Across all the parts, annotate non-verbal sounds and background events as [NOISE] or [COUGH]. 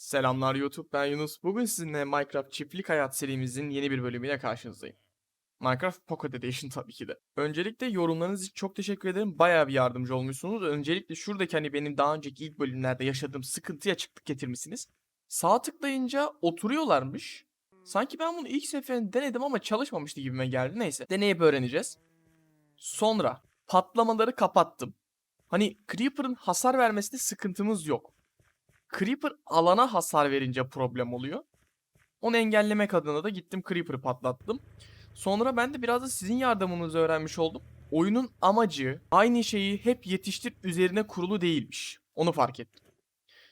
Selamlar YouTube, ben Yunus. Bugün sizinle Minecraft Çiftlik Hayat serimizin yeni bir bölümüyle karşınızdayım. Minecraft Pocket Edition tabii ki de. Öncelikle yorumlarınız için çok teşekkür ederim. Bayağı bir yardımcı olmuşsunuz. Öncelikle şuradaki hani benim daha önceki ilk bölümlerde yaşadığım sıkıntıya açıklık getirmişsiniz. Sağ tıklayınca oturuyorlarmış. Sanki ben bunu ilk seferinde denedim ama çalışmamıştı gibime geldi. Neyse deneyip öğreneceğiz. Sonra patlamaları kapattım. Hani Creeper'ın hasar vermesinde sıkıntımız yok. Creeper alana hasar verince problem oluyor. Onu engellemek adına da gittim Creeper'ı patlattım. Sonra ben de biraz da sizin yardımınızı öğrenmiş oldum. Oyunun amacı aynı şeyi hep yetiştir üzerine kurulu değilmiş. Onu fark ettim.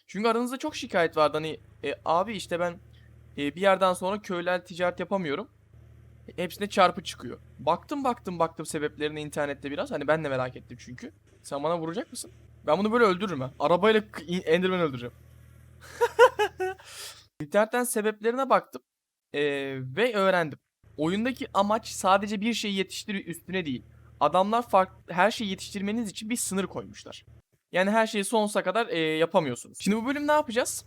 Çünkü aranızda çok şikayet vardı hani e, abi işte ben e, bir yerden sonra köyler ticaret yapamıyorum. Hepsine çarpı çıkıyor. Baktım baktım baktım sebeplerine internette biraz. Hani ben de merak ettim çünkü. Sen bana vuracak mısın? Ben bunu böyle öldürürüm ha. Arabayla Enderman öldüreceğim. [LAUGHS] İnternetten sebeplerine baktım eee, ve öğrendim. Oyundaki amaç sadece bir şeyi yetiştir üstüne değil. Adamlar farklı her şeyi yetiştirmeniz için bir sınır koymuşlar. Yani her şeyi sonsuza kadar eee, yapamıyorsunuz. Şimdi bu bölüm ne yapacağız?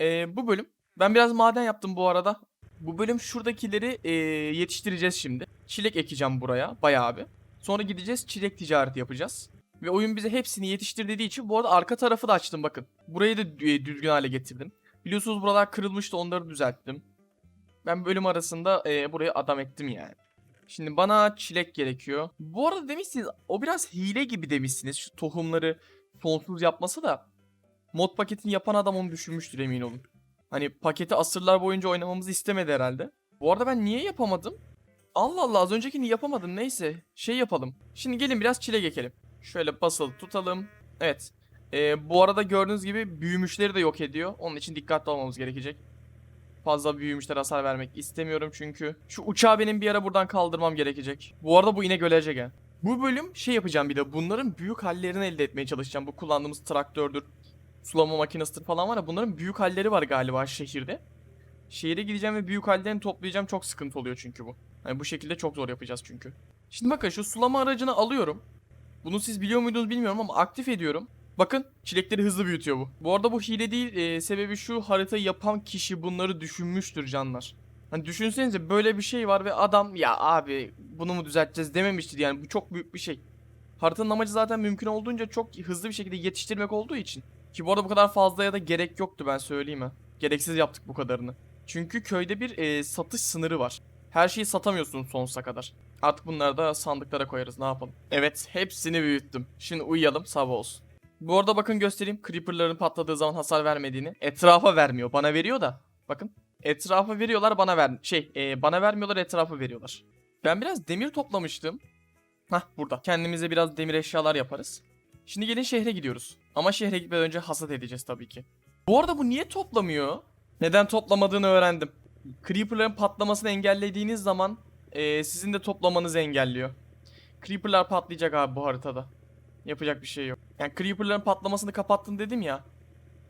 Eee, bu bölüm ben biraz maden yaptım bu arada. Bu bölüm şuradakileri eee, yetiştireceğiz şimdi. Çilek ekeceğim buraya bayağı bir. Sonra gideceğiz çilek ticareti yapacağız. Ve oyun bize hepsini yetiştir dediği için bu arada arka tarafı da açtım bakın. Burayı da e, düzgün hale getirdim. Biliyorsunuz buralar kırılmıştı onları düzelttim. Ben bölüm arasında e, burayı adam ettim yani. Şimdi bana çilek gerekiyor. Bu arada demişsiniz o biraz hile gibi demişsiniz. Şu tohumları sonsuz yapması da. Mod paketini yapan adam onu düşünmüştür emin olun. Hani paketi asırlar boyunca oynamamızı istemedi herhalde. Bu arada ben niye yapamadım? Allah Allah az öncekini yapamadım neyse. Şey yapalım. Şimdi gelin biraz çilek ekelim. Şöyle basılı tutalım. Evet. Ee, bu arada gördüğünüz gibi büyümüşleri de yok ediyor. Onun için dikkatli olmamız gerekecek. Fazla büyümüşlere hasar vermek istemiyorum çünkü. Şu uçağı benim bir ara buradan kaldırmam gerekecek. Bu arada bu inek ölecek ha. Bu bölüm şey yapacağım bir de bunların büyük hallerini elde etmeye çalışacağım. Bu kullandığımız traktörдür, sulama makinesidir falan var ya bunların büyük halleri var galiba şehirde. Şehire gideceğim ve büyük hallerini toplayacağım çok sıkıntı oluyor çünkü bu. Yani bu şekilde çok zor yapacağız çünkü. Şimdi bakın şu sulama aracını alıyorum. Bunu siz biliyor muydunuz bilmiyorum ama aktif ediyorum. Bakın çilekleri hızlı büyütüyor bu. Bu arada bu hile değil e, sebebi şu haritayı yapan kişi bunları düşünmüştür canlar. Hani düşünsenize böyle bir şey var ve adam ya abi bunu mu düzelteceğiz dememiştir yani bu çok büyük bir şey. Haritanın amacı zaten mümkün olduğunca çok hızlı bir şekilde yetiştirmek olduğu için. Ki bu arada bu kadar fazlaya da gerek yoktu ben söyleyeyim ha. Gereksiz yaptık bu kadarını. Çünkü köyde bir e, satış sınırı var. Her şeyi satamıyorsun sonsuza kadar. Artık bunları da sandıklara koyarız ne yapalım. Evet hepsini büyüttüm. Şimdi uyuyalım sabah olsun. Bu arada bakın göstereyim creeperların patladığı zaman hasar vermediğini. Etrafa vermiyor bana veriyor da. Bakın etrafa veriyorlar bana ver şey e, bana vermiyorlar etrafa veriyorlar. Ben biraz demir toplamıştım. Hah burada. Kendimize biraz demir eşyalar yaparız. Şimdi gelin şehre gidiyoruz. Ama şehre gitmeden önce hasat edeceğiz tabii ki. Bu arada bu niye toplamıyor? Neden toplamadığını öğrendim. Creeper'ların patlamasını engellediğiniz zaman eee, sizin de toplamanızı engelliyor. Creeper'lar patlayacak abi bu haritada. Yapacak bir şey yok. Yani Creeper'ların patlamasını kapattın dedim ya.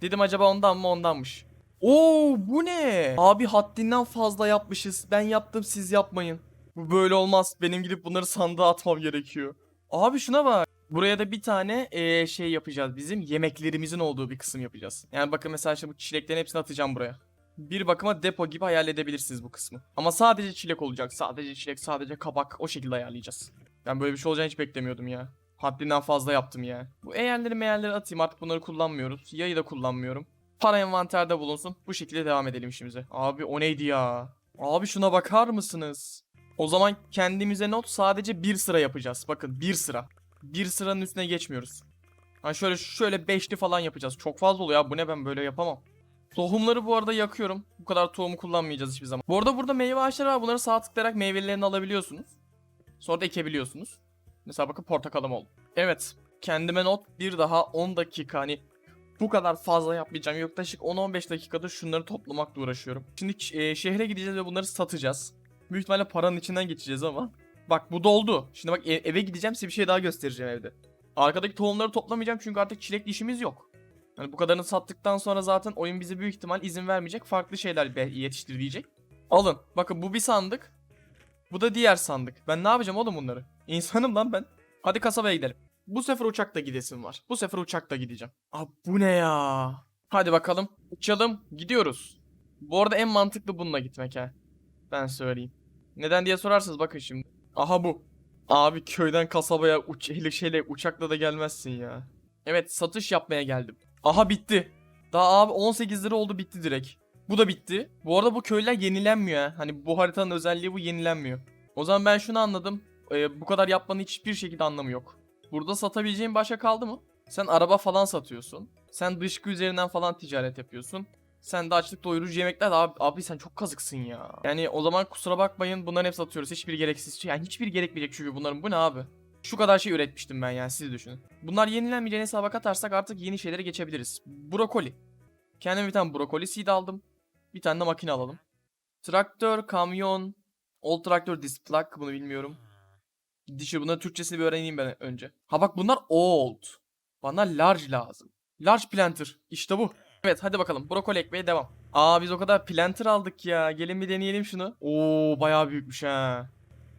Dedim acaba ondan mı ondanmış. Oo bu ne? Abi haddinden fazla yapmışız. Ben yaptım siz yapmayın. Bu böyle olmaz. Benim gidip bunları sandığa atmam gerekiyor. Abi şuna bak. Buraya da bir tane eee, şey yapacağız. Bizim yemeklerimizin olduğu bir kısım yapacağız. Yani bakın mesela işte bu çileklerin hepsini atacağım buraya. Bir bakıma depo gibi hayal edebilirsiniz bu kısmı. Ama sadece çilek olacak. Sadece çilek, sadece kabak. O şekilde ayarlayacağız. Ben böyle bir şey olacağını hiç beklemiyordum ya. Haddinden fazla yaptım ya. Bu eğerleri meğerleri atayım artık bunları kullanmıyoruz. Yayı da kullanmıyorum. Para envanterde bulunsun. Bu şekilde devam edelim işimize. Abi o neydi ya? Abi şuna bakar mısınız? O zaman kendimize not sadece bir sıra yapacağız. Bakın bir sıra. Bir sıranın üstüne geçmiyoruz. Hani şöyle şöyle beşli falan yapacağız. Çok fazla oluyor ya. Bu ne ben böyle yapamam. Tohumları bu arada yakıyorum. Bu kadar tohumu kullanmayacağız hiçbir zaman. Bu arada burada meyve ağaçları var. Bunları sağ tıklayarak meyvelerini alabiliyorsunuz. Sonra da ekebiliyorsunuz. Mesela bakın portakalım oldu. Evet. Kendime not bir daha 10 dakika hani bu kadar fazla yapmayacağım. Yaklaşık 10-15 dakikada şunları toplamakla uğraşıyorum. Şimdi e, şehre gideceğiz ve bunları satacağız. Büyük ihtimalle paranın içinden geçeceğiz ama. Bak bu doldu. Şimdi bak e- eve gideceğim size bir şey daha göstereceğim evde. Arkadaki tohumları toplamayacağım çünkü artık çilekli işimiz yok. Hani bu kadarını sattıktan sonra zaten oyun bize büyük ihtimal izin vermeyecek. Farklı şeyler yetiştir diyecek. Alın. Bakın bu bir sandık. Bu da diğer sandık. Ben ne yapacağım oğlum bunları? İnsanım lan ben. Hadi kasabaya gidelim. Bu sefer uçakla gidesim var. Bu sefer uçakla gideceğim. Abi bu ne ya? Hadi bakalım. Uçalım. Gidiyoruz. Bu arada en mantıklı bununla gitmek ha. Ben söyleyeyim. Neden diye sorarsınız bakın şimdi. Aha bu. Abi köyden kasabaya uç şeyle uçakla da gelmezsin ya. Evet satış yapmaya geldim. Aha bitti. Daha abi 18 lira oldu bitti direkt. Bu da bitti. Bu arada bu köyler yenilenmiyor ha. Hani bu haritanın özelliği bu yenilenmiyor. O zaman ben şunu anladım. Ee, bu kadar yapmanın hiçbir şekilde anlamı yok. Burada satabileceğin başka kaldı mı? Sen araba falan satıyorsun. Sen dışkı üzerinden falan ticaret yapıyorsun. Sen de açlık doyurucu yemekler de abi, abi sen çok kazıksın ya. Yani o zaman kusura bakmayın bunların hepsi satıyoruz. Hiçbir gereksiz şey. Yani hiçbir gerekmeyecek çünkü bunların. Bu ne abi? Şu kadar şey üretmiştim ben yani siz düşünün. Bunlar yenilenmeyeceğini hesaba katarsak artık yeni şeylere geçebiliriz. Brokoli. Kendime bir tane brokoli seed aldım. Bir tane de makine alalım. Traktör, kamyon, old traktör displak bunu bilmiyorum. Dişi bunların Türkçesini bir öğreneyim ben önce. Ha bak bunlar old. Bana large lazım. Large planter. İşte bu. Evet hadi bakalım. Brokoli ekmeye devam. Aa biz o kadar planter aldık ya. Gelin bir deneyelim şunu. Oo bayağı büyükmüş ha.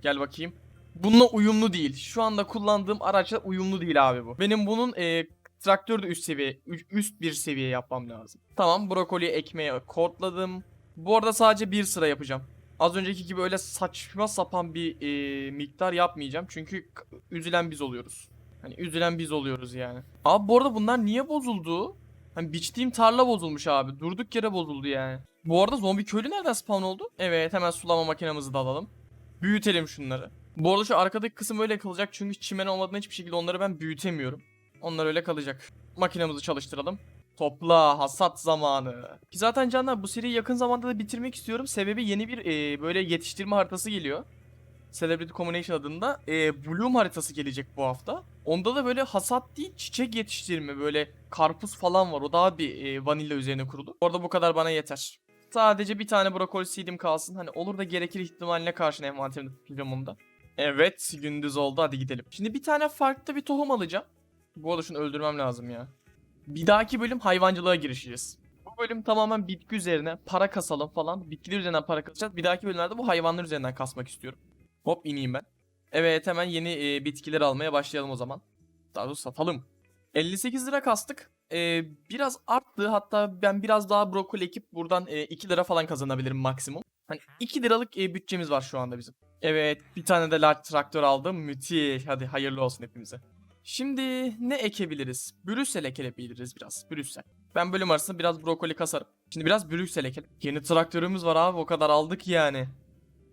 Gel bakayım. Bununla uyumlu değil. Şu anda kullandığım araçla uyumlu değil abi bu. Benim bunun e, traktörde üst seviye, üst bir seviye yapmam lazım. Tamam brokoli ekmeğe kodladım. Bu arada sadece bir sıra yapacağım. Az önceki gibi öyle saçma sapan bir e, miktar yapmayacağım. Çünkü üzülen biz oluyoruz. Hani üzülen biz oluyoruz yani. Abi bu arada bunlar niye bozuldu? Hani biçtiğim tarla bozulmuş abi. Durduk yere bozuldu yani. Bu arada zombi köylü nereden spawn oldu? Evet hemen sulama makinemizi de alalım. Büyütelim şunları. Bu arada şu arkadaki kısım öyle kalacak çünkü çimen olmadığında hiçbir şekilde onları ben büyütemiyorum. Onlar öyle kalacak. Makinemizi çalıştıralım. Topla hasat zamanı. Ki zaten canlar bu seriyi yakın zamanda da bitirmek istiyorum. Sebebi yeni bir e, böyle yetiştirme haritası geliyor. Celebrity Combination adında e, Bloom haritası gelecek bu hafta. Onda da böyle hasat değil çiçek yetiştirme böyle karpuz falan var. O daha bir e, vanilya üzerine kurulu. Orada bu kadar bana yeter. Sadece bir tane brokoli seedim kalsın. Hani olur da gerekir ihtimaline karşın envanterimde tutacağım. Evet gündüz oldu hadi gidelim. Şimdi bir tane farklı bir tohum alacağım. Bu arada şunu öldürmem lazım ya. Bir dahaki bölüm hayvancılığa girişeceğiz. Bu bölüm tamamen bitki üzerine para kasalım falan. Bitkiler üzerinden para kasacağız. Bir dahaki bölümlerde bu hayvanlar üzerinden kasmak istiyorum. Hop ineyim ben. Evet hemen yeni e, bitkiler almaya başlayalım o zaman. Daha doğrusu satalım. 58 lira kastık. E, biraz arttı hatta ben biraz daha brokoli ekip buradan e, 2 lira falan kazanabilirim maksimum. Hani 2 liralık e, bütçemiz var şu anda bizim. Evet bir tane de large traktör aldım. Müthiş. Hadi hayırlı olsun hepimize. Şimdi ne ekebiliriz? Brüssel ekebiliriz biraz. Brüssel. Ben bölüm arasında biraz brokoli kasarım. Şimdi biraz Brüssel ekelim. Yeni traktörümüz var abi o kadar aldık yani.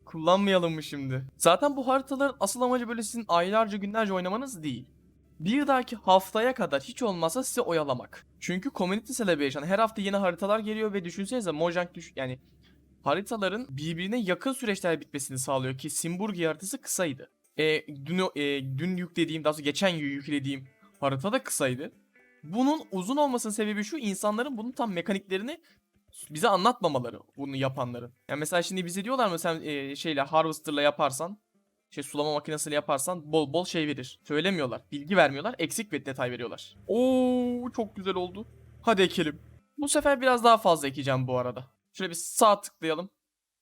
Kullanmayalım mı şimdi? Zaten bu haritaların asıl amacı böyle sizin aylarca günlerce oynamanız değil. Bir dahaki haftaya kadar hiç olmazsa size oyalamak. Çünkü Community Celebration her hafta yeni haritalar geliyor ve düşünsenize Mojang düş yani haritaların birbirine yakın süreçler bitmesini sağlıyor ki Simburgi haritası kısaydı. E, dün, e, dün yüklediğim daha sonra geçen gün yüklediğim harita da kısaydı. Bunun uzun olmasının sebebi şu insanların bunun tam mekaniklerini bize anlatmamaları bunu yapanların. Yani mesela şimdi bize diyorlar mı sen e, şeyle harvester'la yaparsan şey sulama makinesiyle yaparsan bol bol şey verir. Söylemiyorlar. Bilgi vermiyorlar. Eksik ve detay veriyorlar. Oo çok güzel oldu. Hadi ekelim. Bu sefer biraz daha fazla ekeceğim bu arada. Şöyle bir sağ tıklayalım.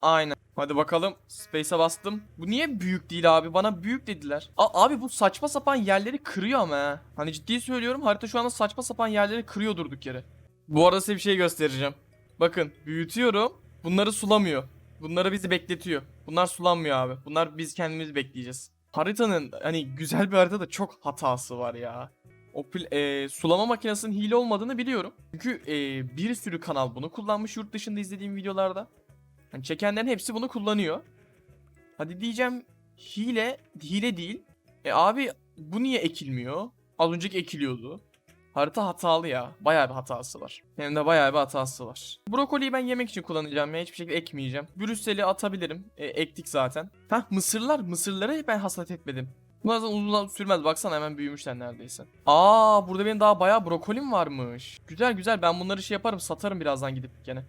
Aynen. Hadi bakalım. Space'e bastım. Bu niye büyük değil abi? Bana büyük dediler. A- abi bu saçma sapan yerleri kırıyor ama ha. Hani ciddi söylüyorum harita şu anda saçma sapan yerleri kırıyor durduk yere. Bu arada size bir şey göstereceğim. Bakın büyütüyorum. Bunları sulamıyor. Bunları bizi bekletiyor. Bunlar sulanmıyor abi. Bunlar biz kendimiz bekleyeceğiz. Haritanın hani güzel bir haritada çok hatası var ya. O e, sulama makinesinin hile olmadığını biliyorum. Çünkü e, bir sürü kanal bunu kullanmış yurt dışında izlediğim videolarda. Hani çekenlerin hepsi bunu kullanıyor. Hadi diyeceğim hile hile değil. E abi bu niye ekilmiyor? Az önceki ekiliyordu. Harita hatalı ya. Bayağı bir hatası var. Hem de bayağı bir hatası var. Brokoliyi ben yemek için kullanacağım ya. Hiçbir şekilde ekmeyeceğim. Brüssel'i atabilirim. E, ektik zaten. Hah mısırlar. Mısırları ben hasat etmedim. Bu zaten uzun sürmez. Baksana hemen büyümüşler neredeyse. Aa burada benim daha bayağı brokolim varmış. Güzel güzel. Ben bunları şey yaparım. Satarım birazdan gidip gene.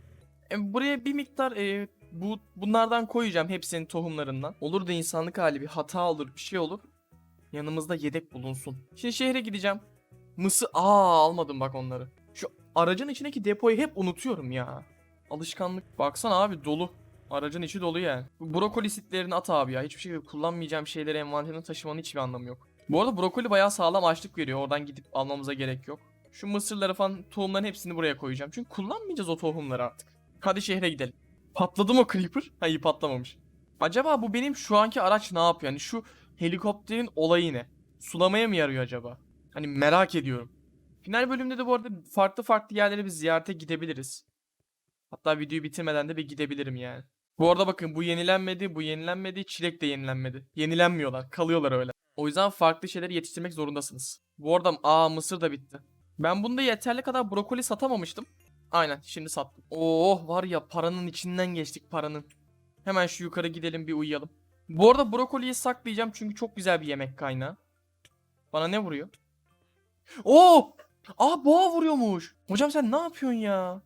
E, buraya bir miktar e, bu bunlardan koyacağım hepsinin tohumlarından. Olur da insanlık hali bir hata olur, bir şey olur. Yanımızda yedek bulunsun. Şimdi şehre gideceğim. Mısır aa almadım bak onları. Şu aracın içindeki depoyu hep unutuyorum ya. Alışkanlık. Baksana abi dolu. Aracın içi dolu yani. Brokoli sitlerini at abi ya. Hiçbir şekilde kullanmayacağım şeyleri envanterine taşımanın hiçbir anlamı yok. Bu arada brokoli bayağı sağlam açlık veriyor. Oradan gidip almamıza gerek yok. Şu mısırları falan tohumların hepsini buraya koyacağım. Çünkü kullanmayacağız o tohumları artık. Hadi şehre gidelim. Patladı mı Creeper? Hayır patlamamış. Acaba bu benim şu anki araç ne yapıyor? Yani şu helikopterin olayı ne? Sulamaya mı yarıyor acaba? Hani merak ediyorum. Final bölümde de bu arada farklı farklı yerlere bir ziyarete gidebiliriz. Hatta videoyu bitirmeden de bir gidebilirim yani. Bu arada bakın bu yenilenmedi, bu yenilenmedi, çilek de yenilenmedi. Yenilenmiyorlar, kalıyorlar öyle. O yüzden farklı şeyleri yetiştirmek zorundasınız. Bu arada aa mısır da bitti. Ben bunda yeterli kadar brokoli satamamıştım. Aynen şimdi sattım. Oh var ya paranın içinden geçtik paranın. Hemen şu yukarı gidelim bir uyuyalım. Bu arada brokoliyi saklayacağım çünkü çok güzel bir yemek kaynağı. Bana ne vuruyor? Oo! Aa boğa vuruyormuş. Hocam sen ne yapıyorsun ya?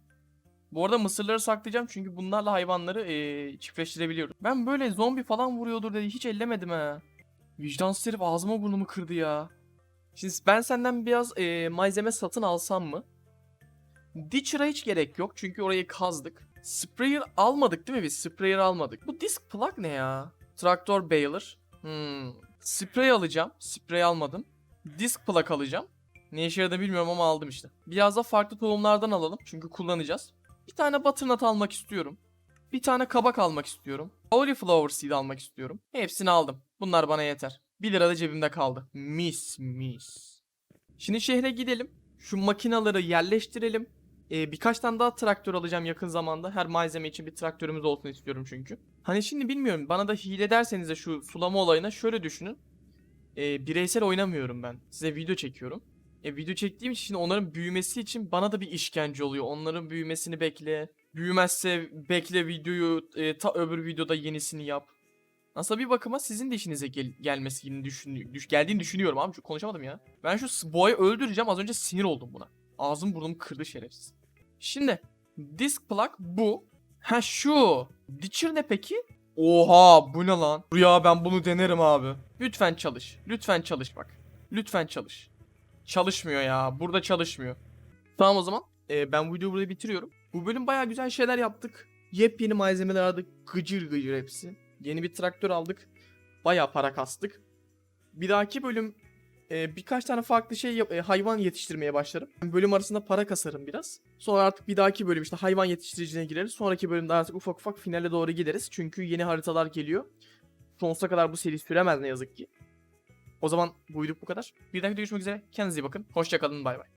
Bu arada mısırları saklayacağım çünkü bunlarla hayvanları eee çiftleştirebiliyoruz. Ben böyle zombi falan vuruyordur dedi hiç ellemedim ha. Vicdansız herif ağzıma burnumu kırdı ya. Şimdi ben senden biraz eee, malzeme satın alsam mı? Ditcher'a hiç gerek yok çünkü orayı kazdık. Sprayer almadık değil mi biz? Sprayer almadık. Bu disk plug ne ya? Traktör baler. Hmm. Spray alacağım. Spray almadım. Disk plug alacağım. Ne işe yaradığını bilmiyorum ama aldım işte. Biraz da farklı tohumlardan alalım çünkü kullanacağız. Bir tane butternut almak istiyorum. Bir tane kabak almak istiyorum. Cauliflower seed almak istiyorum. Hepsini aldım. Bunlar bana yeter. 1 lira da cebimde kaldı. Mis mis. Şimdi şehre gidelim. Şu makinaları yerleştirelim. Ee, birkaç tane daha traktör alacağım yakın zamanda. Her malzeme için bir traktörümüz olsun istiyorum çünkü. Hani şimdi bilmiyorum bana da hile derseniz de şu sulama olayına şöyle düşünün. Ee, bireysel oynamıyorum ben. Size video çekiyorum. E, video çektiğim için onların büyümesi için bana da bir işkence oluyor. Onların büyümesini bekle. Büyümezse bekle videoyu e, ta öbür videoda yenisini yap. Aslında bir bakıma sizin de işinize gel- gelmesini düşün düş geldiğini düşünüyorum abi. Konuşamadım ya. Ben şu boğayı öldüreceğim. Az önce sinir oldum buna. Ağzım burnum kırdı şerefsiz. Şimdi disk plug bu. Ha şu. Ditcher ne peki? Oha bu ne lan? Rüya ben bunu denerim abi. Lütfen çalış. Lütfen çalış bak. Lütfen çalış. Çalışmıyor ya. Burada çalışmıyor. Tamam o zaman. Ee, ben bu videoyu burada bitiriyorum. Bu bölüm baya güzel şeyler yaptık. Yepyeni malzemeler aldık. Gıcır gıcır hepsi. Yeni bir traktör aldık. Baya para kastık. Bir dahaki bölüm e, birkaç tane farklı şey yap- e, hayvan yetiştirmeye başlarım. Bölüm arasında para kasarım biraz. Sonra artık bir dahaki bölüm işte hayvan yetiştiriciliğine gireriz. Sonraki bölümde artık ufak ufak finale doğru gideriz. Çünkü yeni haritalar geliyor. Sonsuza kadar bu seri süremez ne yazık ki. O zaman bu video bu kadar. Bir dahaki görüşmek üzere. Kendinize iyi bakın. Hoşçakalın. Bay bay.